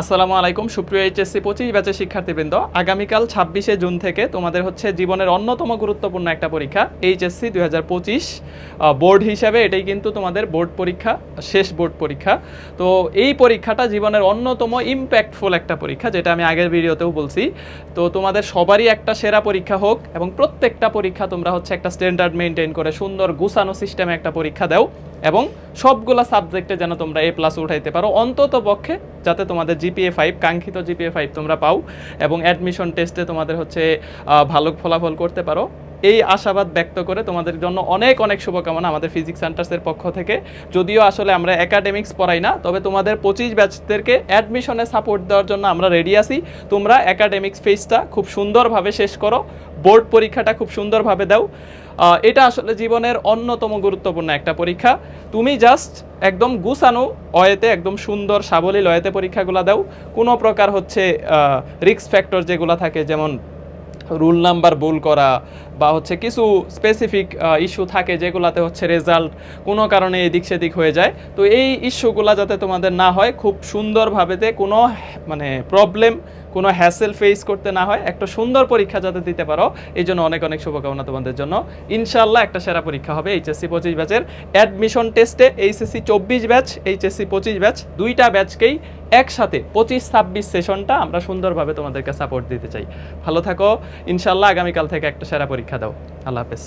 আসসালামু আলাইকুম, সুপ্রিয় এইচএসসি পঁচিশ ব্যাচের শিক্ষার্থীবৃন্দ। আগামীকাল ছাব্বিশে জুন থেকে তোমাদের হচ্ছে জীবনের অন্যতম গুরুত্বপূর্ণ একটা পরীক্ষা, এইচএসসি দুই হাজার পঁচিশ। বোর্ড হিসাবে এটাই কিন্তু তোমাদের বোর্ড পরীক্ষা, শেষ বোর্ড পরীক্ষা। তো এই পরীক্ষাটা জীবনের অন্যতম ইম্প্যাক্টফুল একটা পরীক্ষা, যেটা আমি আগের ভিডিওতেও বলছি। তো তোমাদের সবারই একটা সেরা পরীক্ষা হোক এবং প্রত্যেকটা পরীক্ষা তোমরা হচ্ছে একটা স্ট্যান্ডার্ড মেনটেন করে সুন্দর গুছানো সিস্টেমে একটা পরীক্ষা দাও। এবং সবগুলা সাবজেক্টে যেন তোমরা এ প্লাস উঠাইতে পারো। অন্তত পক্ষে যাতে তোমাদের জিপিএ ফাইভ কাঙ্ক্ষিত জিপিএ ফাইভ তোমরা পাও এবং অ্যাডমিশন টেস্টে তোমাদের হচ্ছে ভালো ফলাফল করতে পারো। এই আশাবাদ ব্যক্ত করে তোমাদের জন্য অনেক অনেক শুভকামনা আমাদের ফিজিক্স সেন্টার্সের পক্ষ থেকে। যদিও আসলে আমরা একাডেমিক্স পড়াই না, তবে তোমাদের পঁচিশ ব্যাচদেরকে অ্যাডমিশনে সাপোর্ট দেওয়ার জন্য আমরা রেডি আছি। তোমরা একাডেমিক্স ফেজটা খুব সুন্দরভাবে শেষ করো বোর্ড পরীক্ষাটা খুব সুন্দরভাবে দাও। এটা আসলে জীবনের অন্যতম গুরুত্বপূর্ণ একটা পরীক্ষা। তুমি জাস্ট একদম গুছানো অয়েতে, একদম সুন্দর সাবলীল অয়েতে পরীক্ষাগুলো দাও। কোনো প্রকার হচ্ছে রিক্স ফ্যাক্টর যেগুলো থাকে, যেমন রুল নাম্বার ভুল করা বা হচ্ছে কিছু স্পেসিফিক ইস্যু থাকে যেগুলাতে হচ্ছে রেজাল্ট কোনো কারণে এদিক সেদিক হয়ে যায়। তো এই ইস্যুগুলো যাতে তোমাদের না হয়, খুব সুন্দরভাবেতে কোনো মানে প্রবলেম কোনো হ্যাসেল ফেস করতে না হয়, একটা সুন্দর পরীক্ষা যাতে দিতে পারো, এই জন্য অনেক অনেক শুভকামনা তোমাদের জন্য। ইনশাল্লাহ একটা সেরা পরীক্ষা হবে এইচএসসি পঁচিশ ব্যাচের। অ্যাডমিশন টেস্টে এইচএসসি চব্বিশ ব্যাচ, এইচএসসি পঁচিশ ব্যাচ, দুইটা ব্যাচকেই একসাথে পঁচিশ ছাব্বিশ সেশনটা আমরা সুন্দরভাবে তোমাদেরকে সাপোর্ট দিতে চাই। ভালো থাকো ইনশাল্লাহ আগামীকাল থেকে একটা সেরা পরীক্ষা দাও। আল্লাহ হাফেজ।